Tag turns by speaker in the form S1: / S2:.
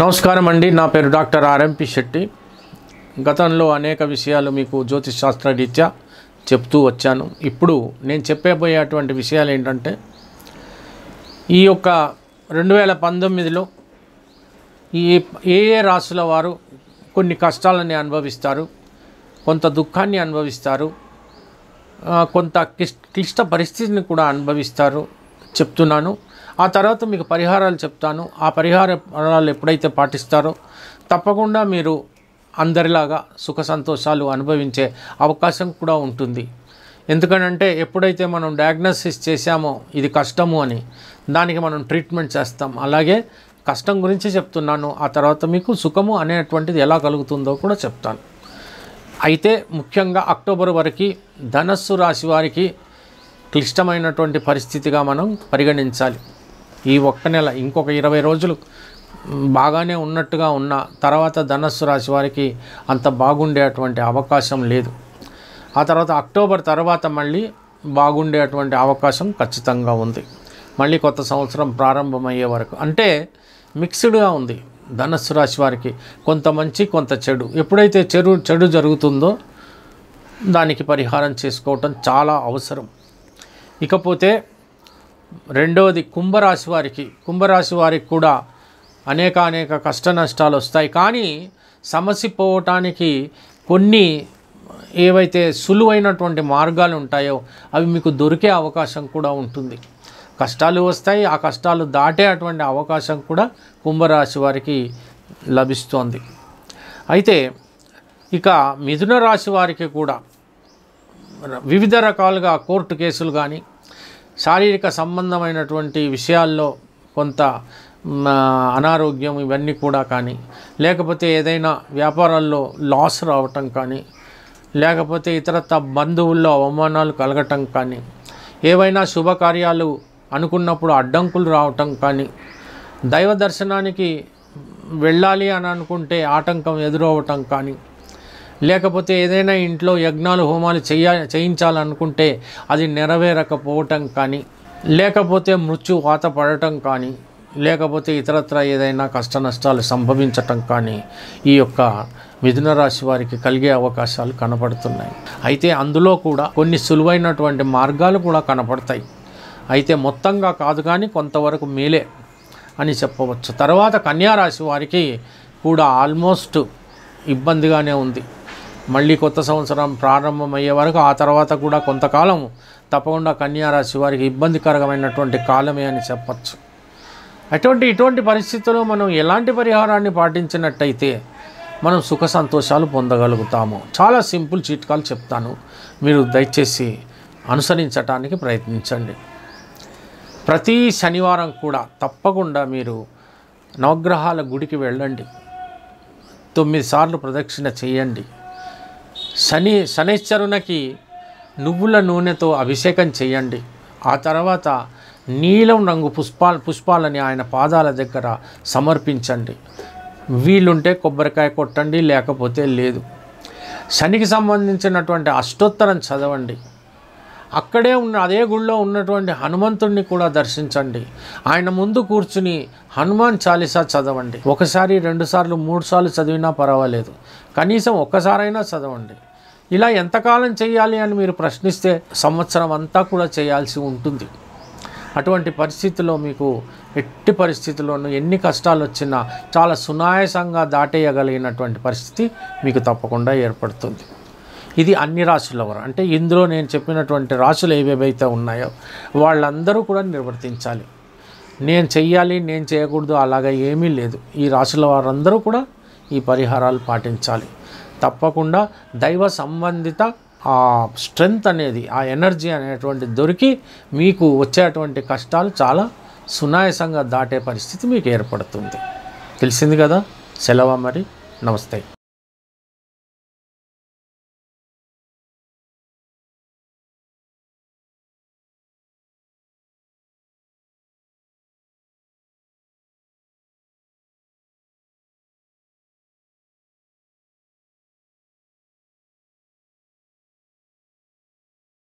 S1: నమస్కారం అండి. నా పేరు డాక్టర్ ఆర్ఎంపి శెట్టి. గతంలో అనేక విషయాలు మీకు జ్యోతిష్ శాస్త్ర రీత్యా చెప్తూ వచ్చాను. ఇప్పుడు నేను చెప్పబోయేటువంటి విషయాలు ఏంటంటే ఈ యొక్క రెండు వేల పంతొమ్మిదిలో ఈ ఏ ఏ రాసుల వారు కొన్ని కష్టాలని అనుభవిస్తారు కొంత దుఃఖాన్ని అనుభవిస్తారు కొంత క్లిష్ట పరిస్థితిని కూడా అనుభవిస్తారు చెప్తున్నాను. ఆ తర్వాత మీకు పరిహారాలు చెప్తాను. ఆ పరిహారాలు ఎప్పుడైతే పాటిస్తారో తప్పకుండా మీరు అందరిలాగా సుఖ సంతోషాలు అనుభవించే అవకాశం కూడా ఉంటుంది. ఎందుకనంటే ఎప్పుడైతే మనం డయాగ్నోసిస్ చేశామో ఇది కష్టము అని దానికి మనం ట్రీట్మెంట్ చేస్తాం. అలాగే కష్టం గురించి చెప్తున్నాను. ఆ తర్వాత మీకు సుఖము అనేటువంటిది ఎలా కలుగుతుందో కూడా చెప్తాను. అయితే ముఖ్యంగా అక్టోబర్ వరకు ధనస్సు రాశి వారికి క్లిష్టమైనటువంటి పరిస్థితిగా మనం పరిగణించాలి. ఈ ఒక్క నెల ఇంకొక ఇరవై రోజులు బాగానే ఉన్నట్టుగా ఉన్న తర్వాత ధనస్సు రాశి వారికి అంత బాగుండేటువంటి అవకాశం లేదు. ఆ తర్వాత అక్టోబర్ తర్వాత మళ్ళీ బాగుండేటువంటి అవకాశం ఖచ్చితంగా ఉంది. మళ్ళీ కొత్త సంవత్సరం ప్రారంభమయ్యే వరకు. అంటే మిక్స్డ్గా ఉంది. ధనస్సు రాశి వారికి కొంత మంచి కొంత చెడు. ఎప్పుడైతే చెడు చెడు జరుగుతుందో దానికి పరిహారం చేసుకోవటం చాలా అవసరం. ఇకపోతే రెండవది కుంభరాశి వారికి. కుంభరాశి వారికి కూడా అనేక అనేక కష్ట నష్టాలు వస్తాయి. కానీ సమస్య పోవటానికి కొన్ని ఏవైతే సులువైనటువంటి మార్గాలు ఉంటాయో అవి మీకు దొరికే అవకాశం కూడా ఉంటుంది. కష్టాలు వస్తాయి ఆ కష్టాలు దాటే అటువంటి అవకాశం కూడా కుంభరాశి వారికి లభిస్తోంది. అయితే ఇక మిథున రాశి వారికి కూడా వివిధ రకాలుగా కోర్టు కేసులు కానీ శారీరక సంబంధమైనటువంటి విషయాల్లో కొంత అనారోగ్యం ఇవన్నీ కూడా కానీ లేకపోతే ఏదైనా వ్యాపారాల్లో లాస్ రావటం కానీ లేకపోతే ఇతరత్ర బంధువుల్లో అవమానాలు కలగటం కానీ ఏవైనా శుభకార్యాలు అనుకున్నప్పుడు అడ్డంకులు రావటం కానీ దైవ దర్శనానికి వెళ్ళాలి అని అనుకుంటే ఆటంకం ఎదురవ్వటం కానీ లేకపోతే ఏదైనా ఇంట్లో యజ్ఞాలు హోమాలు చేయ చేయించాలనుకుంటే అది నెరవేరకపోవటం కానీ లేకపోతే మృత్యు వాత పడటం కానీ లేకపోతే ఇతరత్ర ఏదైనా కష్ట నష్టాలు సంభవించటం కానీ ఈ యొక్క మిథున రాశి వారికి కలిగే అవకాశాలు కనపడుతున్నాయి. అయితే అందులో కూడా కొన్ని సులువైనటువంటి మార్గాలు కూడా కనపడతాయి. అయితే మొత్తంగా కాదు కానీ కొంతవరకు మేలే అని చెప్పవచ్చు. తర్వాత కన్యారాశి వారికి కూడా ఆల్మోస్ట్ ఇబ్బందిగానే ఉంది. మళ్ళీ కొత్త సంవత్సరం ప్రారంభమయ్యే వరకు ఆ తర్వాత కూడా కొంతకాలం తప్పకుండా కన్యా రాశి వారికి ఇబ్బందికరమైనటువంటి కాలమే అని చెప్పచ్చు. అటువంటి ఇటువంటి పరిస్థితుల్లో మనం ఎలాంటి పరిహారాన్ని పాటించినట్టయితే మనం సుఖ సంతోషాలు పొందగలుగుతాము. చాలా సింపుల్ చిట్కాలు చెప్తాను. మీరు దయచేసి అనుసరించటానికి ప్రయత్నించండి. ప్రతి శనివారం కూడా తప్పకుండా మీరు నవగ్రహాల గుడికి వెళ్ళండి. తొమ్మిది సార్లు ప్రదక్షిణ చేయండి. శని శనిశ్చరునకి నువ్వుల నూనెతో అభిషేకం చేయండి. ఆ తర్వాత నీలం రంగు పుష్పాల పుష్పాలని ఆయన పాదాల దగ్గర సమర్పించండి. వీలుంటే కొబ్బరికాయ కొట్టండి లేకపోతే లేదు. శనికి సంబంధించినటువంటి అష్టోత్తరం చదవండి. అక్కడే ఉన్న అదే గుళ్ళో ఉన్నటువంటి హనుమంతుడిని కూడా దర్శించండి. ఆయన ముందు కూర్చుని హనుమాన్ చాలీసా చదవండి. ఒకసారి రెండుసార్లు మూడుసార్లు మూడు సార్లు చదివినా పర్వాలేదు. కనీసం ఒక్కసారైనా చదవండి. ఇలా ఎంతకాలం చేయాలి అని మీరు ప్రశ్నిస్తే సంవత్సరం అంతా కూడా చేయాల్సి ఉంటుంది. అటువంటి పరిస్థితిలో మీకు ఎట్టి పరిస్థితుల్లోనూ ఎన్ని కష్టాలు వచ్చినా చాలా సునాయాసంగా దాటేయగలిగినటువంటి పరిస్థితి మీకు తప్పకుండా ఏర్పడుతుంది. ఇది అన్ని రాశుల వారు. అంటే ఇందులో నేను చెప్పినటువంటి రాశులు ఏవేవైతే ఉన్నాయో వాళ్ళందరూ కూడా నిర్వర్తించాలి. నేను చెయ్యాలి నేను చేయకూడదు అలాగా ఏమీ లేదు. ఈ రాశుల వారందరూ కూడా ఈ పరిహారాలు పాటించాలి. తప్పకుండా దైవ సంబంధిత ఆ స్ట్రెంగ్త్ అనేది ఆ ఎనర్జీ అనేటువంటి దొరికి మీకు వచ్చేటువంటి కష్టాలు చాలా సునాయాసంగా దాటే పరిస్థితి మీకు ఏర్పడుతుంది. తెలిసింది కదా? సెలవు మరి. నమస్తే.